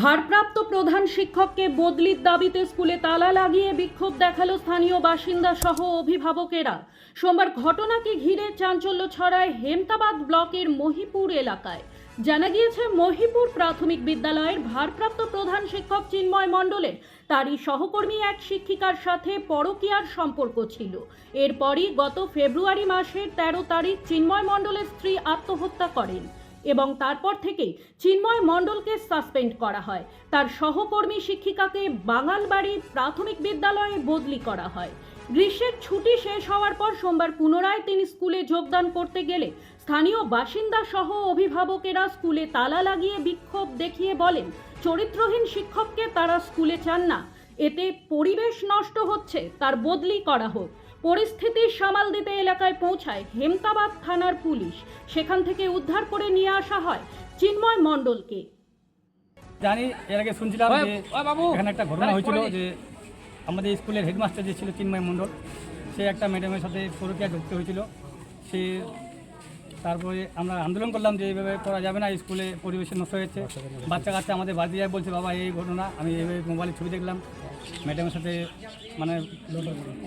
ভারপ্রাপ্ত প্রধান শিক্ষককে বদলির দাবিতে স্কুলে তালা লাগিয়ে বিক্ষোভ দেখাল স্থানীয় বাসিন্দা সহ অভিভাবকেরা। সোমবার ঘটনাকে ঘিরে চাঞ্চল্য ছড়ায় হেমতাবাদ ব্লকের মহিপুর এলাকায়। জানা গিয়েছে, মহিপুর প্রাথমিক বিদ্যালয়ের ভারপ্রাপ্ত প্রধান শিক্ষক চিন্ময় মণ্ডলের তারই সহকর্মী এক শিক্ষিকার সাথে পরকীয়ার সম্পর্ক ছিল। এরপরই গত ফেব্রুয়ারি মাসের তেরো তারিখ চিন্ময় মণ্ডলের স্ত্রী আত্মহত্যা করেন। এবং তারপর থেকে চিন্ময় মণ্ডলকে সাসপেন্ড করা হয়। তার সহকর্মী শিক্ষিকাকে বাঙালবাড়ির প্রাথমিক বিদ্যালয়ে বদলি করা হয়। গ্রীষ্মের ছুটি শেষ হওয়ার পর সোমবার পুনরায় তিনি স্কুলে যোগদান করতে গেলে স্থানীয় বাসিন্দা সহ অভিভাবকেরা স্কুলে তালা লাগিয়ে বিক্ষোভ দেখিয়ে বলেন, চরিত্রহীন শিক্ষককে তারা স্কুলে চান না। এতে পরিবেশ নষ্ট হচ্ছে, তার বদলি করা হোক। পরিস্থিতি সামাল দিতে এলাকায় পৌঁছায় হেমতাবাদ থানার পুলিশ। সেখান থেকে উদ্ধার করে নিয়ে আসা হয় চিন্ময় মণ্ডলকে। জানি এর আগে শুনছিলাম যে ওই বাবু, এখানে একটা ঘটনা হয়েছিল যে আমাদের স্কুলের হেডমাস্টার যে ছিল চিন্ময় মণ্ডল সে একটা ম্যাডামের সাথে পরকিয়া ঢুকতে হয়েছিল। সে তারপরে আমরা আন্দোলন করলাম যে এইভাবে করা যাবে না স্কুলে পরিবেশ নষ্ট হয়েছে। বাচ্চা কাচ্চা আমাদের বাড়ি যায় বলছে বাবা এই ঘটনা। আমি এইভাবে মোবাইলে ছবি দেখলাম। ম্যাডামের সাথে মানে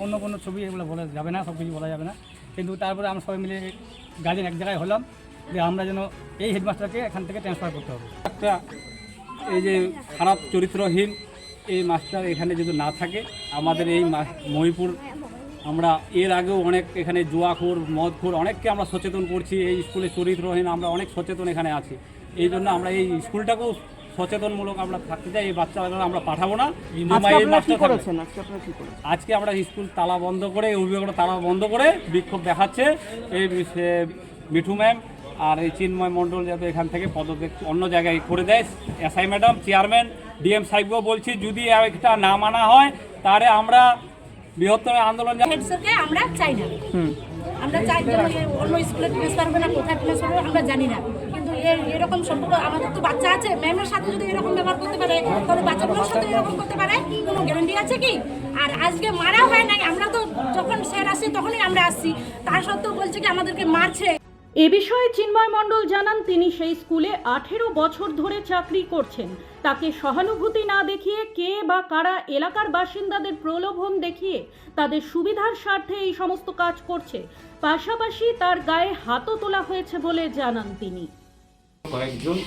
অন্য কোনো ছবি এগুলো বলা যাবে না, সব কিছু বলা যাবে না। কিন্তু তারপরে আমরা সবাই মিলে গার্জেন এক জায়গায় হলাম, যে আমরা যেন এই হেডমাস্টারকে এখান থেকে ট্রান্সফার করতে হবে। একটা এই যে খারাপ চরিত্রহীন এই মাস্টার এখানে যদি না থাকে, আমাদের এই মহিপুর, আমরা এর আগেও অনেক এখানে জুয়াখোর, মদখোর, অনেককে আমরা সচেতন করছি, এই স্কুলে চরিত্রহীন, আমরা অনেক সচেতন এখানে আছি। এই জন্য আমরা এই স্কুলটাকেও সচেতনমূলক আমরা থাকতে চাই এই বাচ্চারা আমরা পাঠাবো না। আজকে এই আপনারা কি করেছেন? আজকে আপনারা কি করেছেন? আজকে আমরা স্কুল তালা বন্ধ করে অভিভাবকরা তালা বন্ধ করে বিক্ষোভ দেখাচ্ছে। এই মিঠু ম্যাম আর এই চিন্ময় মণ্ডল যাতে এখান থেকে পদত্যাগ অন্য জায়গায় করে দেয়। এসআই ম্যাডাম চেয়ারম্যান ডিএম সাহেবকেও বলছি যদি একটা না মানা হয় তাহলে আমরা বৃহত্তর আন্দোলন আমরা চাই না। আমরা চাই যে অন্য স্কুলে ট্রান্সফার হবে না কোথায় ট্রান্সফার হবে আমরা জানি না। এর এরকম সম্পর্ক, আমাদের তো বাচ্চা আছে, ম্যামের সাথে যদি এরকম ব্যবহার করতে পারে, তাহলে বাচ্চাগুলোর সাথে এরকম করতে পারে, কোনো গ্যারান্টি আছে কি? আর আজকে মারা হয় নাই, আমরা তো যখন স্যার আসি তখনই আমরা আসছি, তার সত্ত্বেও বলছে কি আমাদেরকে মারছে। এ বিষয়ে চিন্ময় মণ্ডল জানান, তিনি সেই স্কুলে আঠেরো বছর ধরে চাকরি করছেন। তাকে সহানুভূতি না দেখিয়ে কে বা কারা এলাকার বাসিন্দাদের প্রলোভন দেখিয়ে তাদের সুবিধার স্বার্থে এই সমস্ত কাজ করছে, পাশাপাশি তার গায়ে হাতও তোলা হয়েছে বলে জানান তিনি। কয়েকজন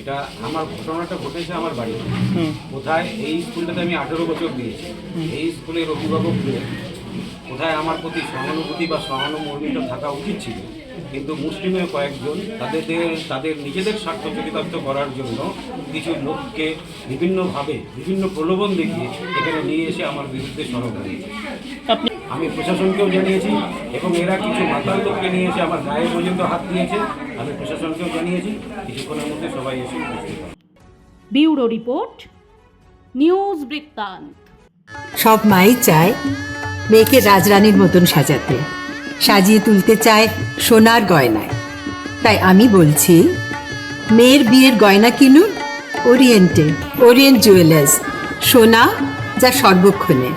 এটা আমার ঘটনাটা ঘটেছে আমার বাড়িতে। কোথায়? এই স্কুলটাতে আমি আঠেরো বছর দিয়েছি। এই স্কুলের অভিভাবকদের কোথায় আমার প্রতি সহানুভূতি বা সহানুমর্মিতা থাকা উচিত ছিল? কিন্তু মুসলিমের কয়েকজন তাদের তাদের নিজেদের স্বার্থ চরিতার্থ করার জন্য কিছু লোককে বিভিন্নভাবে বিভিন্ন প্রলোভন দেখিয়ে এখানে নিয়ে এসে আমার বিরুদ্ধে সরব হয়েছে আমি প্রশাসনকেও জানিয়েছি এবং এরা কিছু মাতাল লোককে নিয়ে এসে আমার গায়ে পর্যন্ত হাত দিয়েছে। আমি প্রশাসনকেও জানিয়েছি কিছুক্ষণের মধ্যে সবাই এসে। ব্যুরো রিপোর্ট নিউজ বৃত্তান্ত। সব মাই চায় মেয়েকে রাজরানীর মতন সাজাতে। সাজিয়ে তুলতে চায় সোনার গয়নায়। তাই আমি বলছি মেয়ের বিয়ের গয়না কিনুন ওরিয়েন্টে ওরিয়েন্ট জুয়েলার্স সোনা যা সর্বক্ষণের।